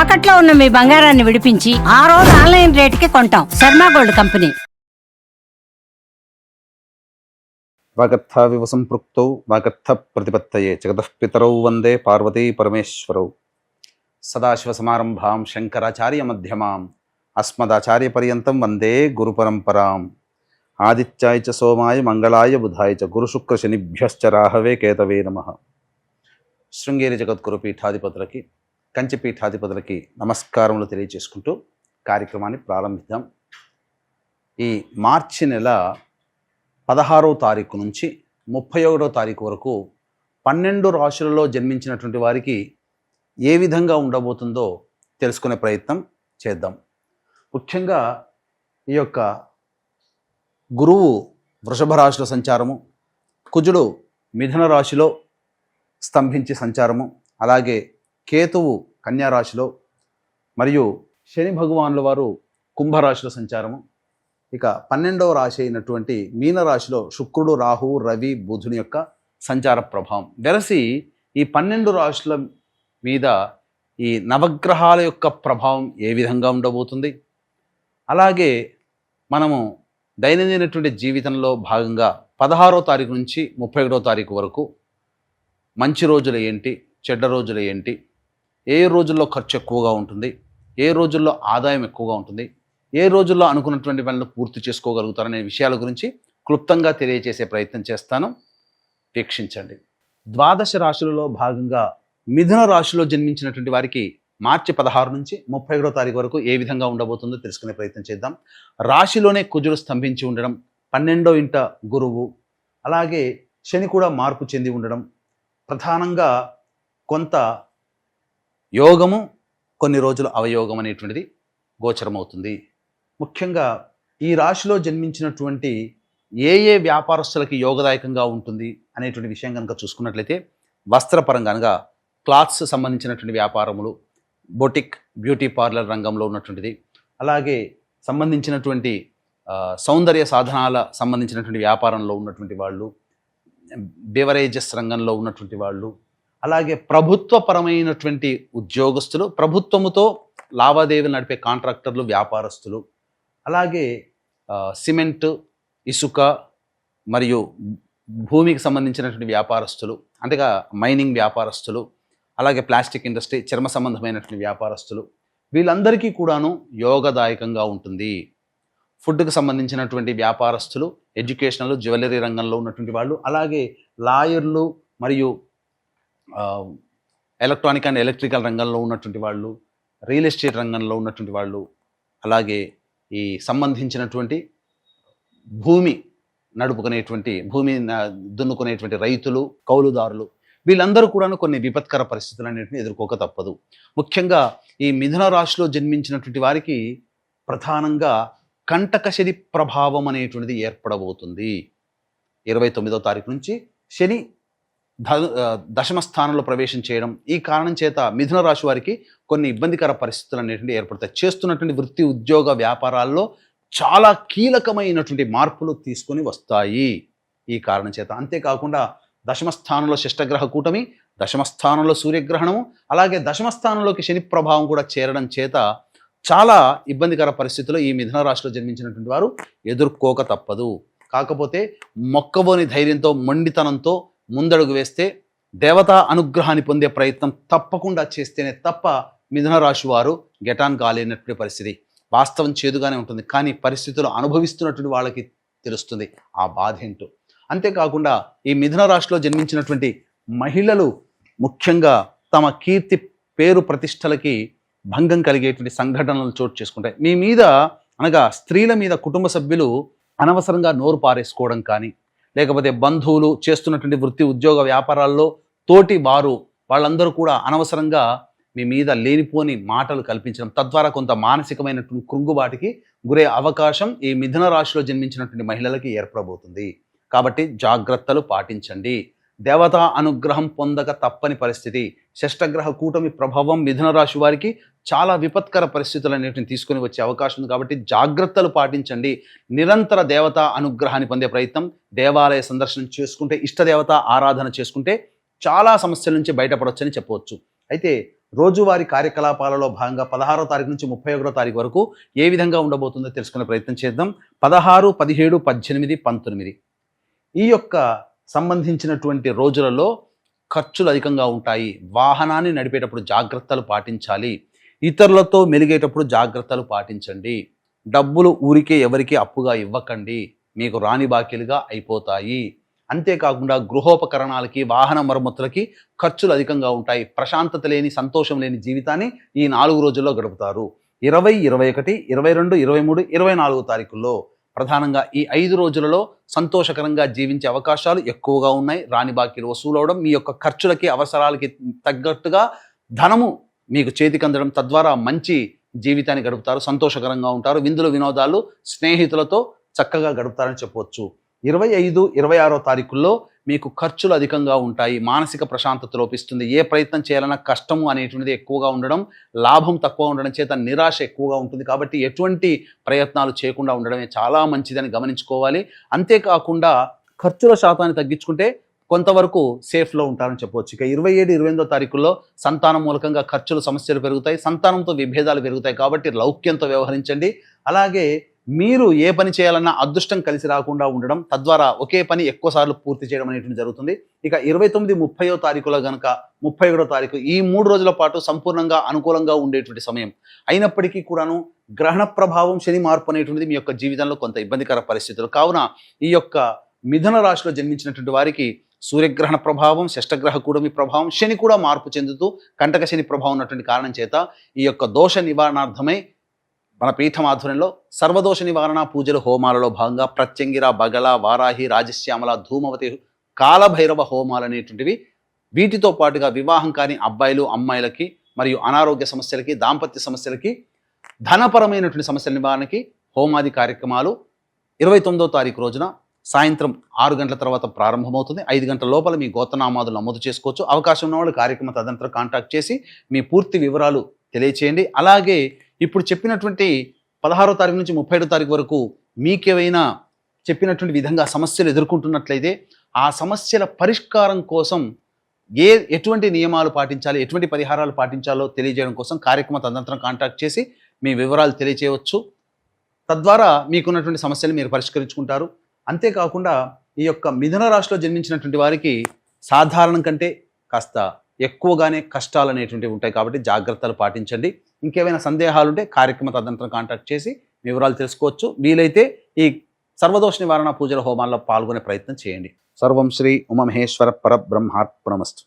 తాకట్లో ఉన్న మీ బంగారాన్ని విడిపించి ఆ రోజు ఆన్లైన్ రేటుకి కొంటాం. Sharma gold company. వాగర్థ వివ సంపృక్తౌ వాగర్థ ప్రతిపత్తయే జగతఃపితరౌ వందే పార్వతీ పరమేశ్వరౌ. సదాశివసమారంభాం శంకరాచార్య మధ్యమాం అస్మదాచార్యపర్యంతం వందే గురుపరంపరాం ఆదిత్యాయ చ సోమాయ మంగళాయ బుధాయ చ గురుశుక్రశనిభ్యశ్చ రాహవే కేతవే నమ. శృంగేరి జగద్గురు పీఠాధిపతులకి కంచిపీఠాధిపతులకి నమస్కారములు తెలియజేసుకుంటూ కార్యక్రమాన్ని ప్రారంభిద్దాం. ఈ మార్చి నెల పదహారవ తారీఖు నుంచి ముప్పై ఒకటో తారీఖు వరకు పన్నెండు రాశులలో జన్మించినటువంటి వారికి ఏ విధంగా ఉండబోతుందో తెలుసుకునే ప్రయత్నం చేద్దాం. ముఖ్యంగా ఈ యొక్క గురువు వృషభ రాశిలో సంచారము కుజుడు మిథున రాశిలో స్తంభించి సంచారము అలాగే కేతువు కన్యారాశిలో మరియు శని భగవానుల వారు కుంభరాశిలో సంచారము. ఇక పన్నెండవ రాశి అయినటువంటి మీనరాశిలో శుక్రుడు రాహువు రవి బుధుని యొక్క సంచార ప్రభావం. వెరసి ఈ పన్నెండు రాశుల మీద ఈ నవగ్రహాల యొక్క ప్రభావం ఏ విధంగా ఉండబోతుంది? అలాగే మనము దైనందినటువంటి జీవితంలో భాగంగా పదహారో తారీఖు నుంచి ముప్పై ఒకటో తారీఖు వరకు మంచి రోజులు ఏంటి? చెడ్డ రోజులు ఏంటి? ఏ రోజుల్లో ఖర్చు ఎక్కువగా ఉంటుంది? ఏ రోజుల్లో ఆదాయం ఎక్కువగా ఉంటుంది? ఏ రోజుల్లో అనుకున్నటువంటి పనులు పూర్తి చేసుకోగలుగుతారనే విషయాల గురించి క్లుప్తంగా తెలియజేసే ప్రయత్నం చేస్తాను. వీక్షించండి. ద్వాదశ రాశులలో భాగంగా మిథున రాశిలో జన్మించినటువంటి వారికి మార్చి పదహారు నుంచి ముప్పై ఒకటో తారీఖు వరకు ఏ విధంగా ఉండబోతుందో తెలుసుకునే ప్రయత్నం చేద్దాం. రాశిలోనే కుజుడు స్తంభించి ఉండడం పన్నెండో ఇంట గురువు అలాగే శని కూడా మార్పు చెంది ఉండడం ప్రధానంగా కొంత యోగము కొన్ని రోజులు అవయోగం అనేటువంటిది గోచరమవుతుంది. ముఖ్యంగా ఈ రాశిలో జన్మించినటువంటి ఏ ఏ వ్యాపారస్తులకి యోగదాయకంగా ఉంటుంది అనేటువంటి విషయం కనుక చూసుకున్నట్లయితే వస్త్రపరంగా అనగా క్లాత్స్ సంబంధించినటువంటి వ్యాపారములు బొటిక్ బ్యూటీ పార్లర్ రంగంలో ఉన్నటువంటిది అలాగే సంబంధించినటువంటి సౌందర్య సాధనాల సంబంధించినటువంటి వ్యాపారంలో ఉన్నటువంటి వాళ్ళు బెవరేజెస్ రంగంలో ఉన్నటువంటి వాళ్ళు అలాగే ప్రభుత్వపరమైనటువంటి ఉద్యోగస్తులు ప్రభుత్వముతో లావాదేవీలు నడిపే కాంట్రాక్టర్లు వ్యాపారస్తులు అలాగే సిమెంట్ ఇసుక మరియు భూమికి సంబంధించినటువంటి వ్యాపారస్తులు అంతేగా మైనింగ్ వ్యాపారస్తులు అలాగే ప్లాస్టిక్ ఇండస్ట్రీ చర్మ సంబంధమైనటువంటి వ్యాపారస్తులు వీళ్ళందరికీ కూడాను యోగదాయకంగా ఉంటుంది. ఫుడ్కి సంబంధించినటువంటి వ్యాపారస్తులు ఎడ్యుకేషనల్ జ్యువెలరీ రంగంలో ఉన్నటువంటి వాళ్ళు అలాగే లాయర్లు మరియు ఎలక్ట్రానిక్ అండ్ ఎలక్ట్రికల్ రంగంలో ఉన్నటువంటి వాళ్ళు రియల్ ఎస్టేట్ రంగంలో ఉన్నటువంటి వాళ్ళు అలాగే ఈ సంబంధించినటువంటి భూమి నడుపుకునేటువంటి భూమి దున్నుకునేటువంటి రైతులు కౌలుదారులు వీళ్ళందరూ కూడా కొన్ని విపత్కర పరిస్థితులు అనేటివి ఎదుర్కోక తప్పదు. ముఖ్యంగా ఈ మిథున రాశిలో జన్మించినటువంటి వారికి ప్రధానంగా కంటకశని ప్రభావం అనేటువంటిది ఏర్పడబోతుంది. ఇరవై తొమ్మిదో తారీఖు నుంచి శని దశమ స్థానంలో ప్రవేశం చేయడం ఈ కారణం చేత మిథున రాశి వారికి కొన్ని ఇబ్బందికర పరిస్థితులు అనేటువంటి ఏర్పడతాయి. చేస్తున్నటువంటి వృత్తి ఉద్యోగ వ్యాపారాల్లో చాలా కీలకమైనటువంటి మార్పులు తీసుకొని వస్తాయి. ఈ కారణం చేత అంతేకాకుండా దశమ స్థానంలో శిష్టగ్రహ కూటమి దశమ స్థానంలో సూర్యగ్రహణము అలాగే దశమ స్థానంలోకి శని ప్రభావం కూడా చేరడం చేత చాలా ఇబ్బందికర పరిస్థితుల్లో ఈ మిథున రాశిలో జన్మించినటువంటి వారు ఎదుర్కోక తప్పదు. కాకపోతే మొక్కబోని ధైర్యంతో మొండితనంతో ముందడుగు వేస్తే దేవతా అనుగ్రహాన్ని పొందే ప్రయత్నం తప్పకుండా చేస్తేనే తప్ప మిథున రాశి వారు గెటాన్ కాలేనటువంటి పరిస్థితి. వాస్తవం చేదుగానే ఉంటుంది. కానీ పరిస్థితులు అనుభవిస్తున్నటువంటి వాళ్ళకి తెలుస్తుంది ఆ బాధ ఏంటో. అంతేకాకుండా ఈ మిథున రాశిలో జన్మించినటువంటి మహిళలు ముఖ్యంగా తమ కీర్తి పేరు ప్రతిష్టలకి భంగం కలిగేటువంటి సంఘటనలు చోటు చేసుకుంటాయి. మీ మీద అనగా స్త్రీల మీద కుటుంబ సభ్యులు అనవసరంగా నోరు పారేసుకోవడం కానీ లేకపోతే బంధువులు చేస్తున్నటువంటి వృత్తి ఉద్యోగ వ్యాపారాల్లో తోటి వారు వాళ్ళందరూ కూడా అనవసరంగా మీ మీద లేనిపోని మాటలు కల్పించడం తద్వారా కొంత మానసికమైనటువంటి కృంగుబాటికి గురే అవకాశం ఈ మిథున రాశిలో జన్మించినటువంటి మహిళలకి ఏర్పడబోతుంది. కాబట్టి జాగ్రత్తలు పాటించండి. దేవతా అనుగ్రహం పొందక తప్పని పరిస్థితి. షష్టగ్రహ కూటమి ప్రభావం మిథున రాశి వారికి చాలా విపత్కర పరిస్థితులు అనేటివి తీసుకొని వచ్చే అవకాశం ఉంది కాబట్టి జాగ్రత్తలు పాటించండి. నిరంతర దేవతా అనుగ్రహాన్ని పొందే ప్రయత్నం దేవాలయ సందర్శనం చేసుకుంటే ఇష్టదేవత ఆరాధన చేసుకుంటే చాలా సమస్యల నుంచి బయటపడవచ్చని చెప్పవచ్చు. అయితే రోజువారీ కార్యకలాపాలలో భాగంగా పదహారో తారీఖు నుంచి ముప్పై ఒకటో తారీఖు వరకు ఏ విధంగా ఉండబోతుందో తెలుసుకునే ప్రయత్నం చేద్దాం. పదహారు పదిహేడు పద్దెనిమిది పంతొమ్మిది. ఈ యొక్క సంబంధించినటువంటి రోజులలో ఖర్చులు అధికంగా ఉంటాయి. వాహనాన్ని నడిపేటప్పుడు జాగ్రత్తలు పాటించాలి. ఇతరులతో మెలిగేటప్పుడు జాగ్రత్తలు పాటించండి. డబ్బులు ఊరికే ఎవరికి అప్పుగా ఇవ్వకండి. మీకు రాని బాకీలుగా అయిపోతాయి. అంతేకాకుండా గృహోపకరణాలకి వాహన మరమ్మతులకి ఖర్చులు అధికంగా ఉంటాయి. ప్రశాంతత లేని సంతోషం లేని జీవితాన్ని ఈ నాలుగు రోజుల్లో గడుపుతారు. ఇరవై ఇరవై ఒకటి ఇరవై రెండు ఇరవై మూడు ఇరవై నాలుగు తారీఖుల్లో ప్రధానంగా ఈ ఐదు రోజులలో సంతోషకరంగా జీవించే అవకాశాలు ఎక్కువగా ఉన్నాయి. రాని బాకీలు వసూలవడం మీ యొక్క ఖర్చులకి అవసరాలకి తగ్గట్టుగా ధనము మీకు చేతికి అందడం తద్వారా మంచి జీవితాన్ని గడుపుతారు సంతోషకరంగా ఉంటారు. విందులు వినోదాలు స్నేహితులతో చక్కగా గడుపుతారని చెప్పవచ్చు ఇరవై ఐదు ఇరవై ఆరో తారీఖుల్లో మీకు ఖర్చులు అధికంగా ఉంటాయి మానసిక ప్రశాంతత లోపిస్తుంది. ఏ ప్రయత్నం చేయాలన్నా కష్టము అనేటువంటిది ఎక్కువగా ఉండడం లాభం తక్కువ ఉండడం చేత నిరాశ ఎక్కువగా ఉంటుంది. కాబట్టి ఎటువంటి ప్రయత్నాలు చేయకుండా ఉండడమే చాలా మంచిదని గమనించుకోవాలి. అంతేకాకుండా ఖర్చుల శాతాన్ని తగ్గించుకుంటే కొంతవరకు సేఫ్లో ఉంటారని చెప్పవచ్చు ఇక ఇరవై ఏడు ఇరవై ఎనిమిదో తారీఖుల్లో సంతానం మూలకంగా ఖర్చులు సమస్యలు పెరుగుతాయి సంతానంతో విభేదాలు పెరుగుతాయి. కాబట్టి లౌక్యంతో వ్యవహరించండి. అలాగే మీరు ఏ పని చేయాలన్నా అదృష్టం కలిసి రాకుండా ఉండడం తద్వారా ఒకే పని ఎక్కువసార్లు పూర్తి చేయడం అనేటువంటి జరుగుతుంది. ఇక ఇరవై తొమ్మిది ముప్పయో తారీఖులో గనక ముప్పై ఒకటో తారీఖు ఈ మూడు రోజుల పాటు సంపూర్ణంగా అనుకూలంగా ఉండేటువంటి సమయం. అయినప్పటికీ కూడాను గ్రహణ ప్రభావం శని మార్పు అనేటువంటిది మీ యొక్క జీవితంలో కొంత ఇబ్బందికర పరిస్థితులు. కావున ఈ యొక్క మిథున రాశిలో జన్మించినటువంటి వారికి సూర్యగ్రహణ ప్రభావం షష్టగ్రహ కూడమి ప్రభావం శని కూడా మార్పు చెందుతూ కంటక శని ప్రభావం ఉన్నటువంటి కారణం చేత ఈ యొక్క దోష నివారణార్థమై మన పీఠం ఆధ్వర్యంలో సర్వదోష నివారణ పూజల హోమాలలో భాగంగా ప్రత్యంగిర బగల వారాహి రాజశ్యామల ధూమవతి కాలభైరవ హోమాలు అనేటువంటివి వీటితో పాటుగా వివాహం కాని అబ్బాయిలు అమ్మాయిలకి మరియు అనారోగ్య సమస్యలకి దాంపత్య సమస్యలకి ధనపరమైనటువంటి సమస్యల నివారణకి హోమాది కార్యక్రమాలు ఇరవై తొమ్మిదో తారీఖు రోజున సాయంత్రం ఆరు గంటల తర్వాత ప్రారంభమవుతుంది. ఐదు గంటల లోపల మీ గోతనామాదులు నమోదు చేసుకోవచ్చు. అవకాశం ఉన్నవాళ్ళు కార్యక్రమ తదనంతరం కాంటాక్ట్ చేసి మీ పూర్తి వివరాలు తెలియచేయండి. అలాగే ఇప్పుడు చెప్పినటువంటి పదహారో తారీఖు నుంచి ముప్పై తారీఖు వరకు మీకేవైనా చెప్పినటువంటి విధంగా సమస్యలు ఎదుర్కొంటున్నట్లయితే ఆ సమస్యల పరిష్కారం కోసం ఏ ఎటువంటి నియమాలు పాటించాలి ఎటువంటి పరిహారాలు పాటించాలో తెలియజేయడం కోసం కార్యక్రమ తదనంతరం కాంటాక్ట్ చేసి మీ వివరాలు తెలియచేయవచ్చు. తద్వారా మీకున్నటువంటి సమస్యలు మీరు పరిష్కరించుకుంటారు. అంతేకాకుండా ఈ యొక్క మిథున రాశిలో జన్మించినటువంటి వారికి సాధారణం కంటే కాస్త ఎక్కువగానే కష్టాలు అనేటువంటివి ఉంటాయి కాబట్టి జాగ్రత్తలు పాటించండి. ఇంకేమైనా సందేహాలు ఉంటే కార్యక్రమ తదనంతరం కాంటాక్ట్ చేసి వివరాలు తెలుసుకోవచ్చు. వీలైతే ఈ సర్వదోష నివారణ పూజల హోమాల్లో పాల్గొనే ప్రయత్నం చేయండి. సర్వం శ్రీ ఉమమహేశ్వర పరబ్రహ్మార్పణమస్తు.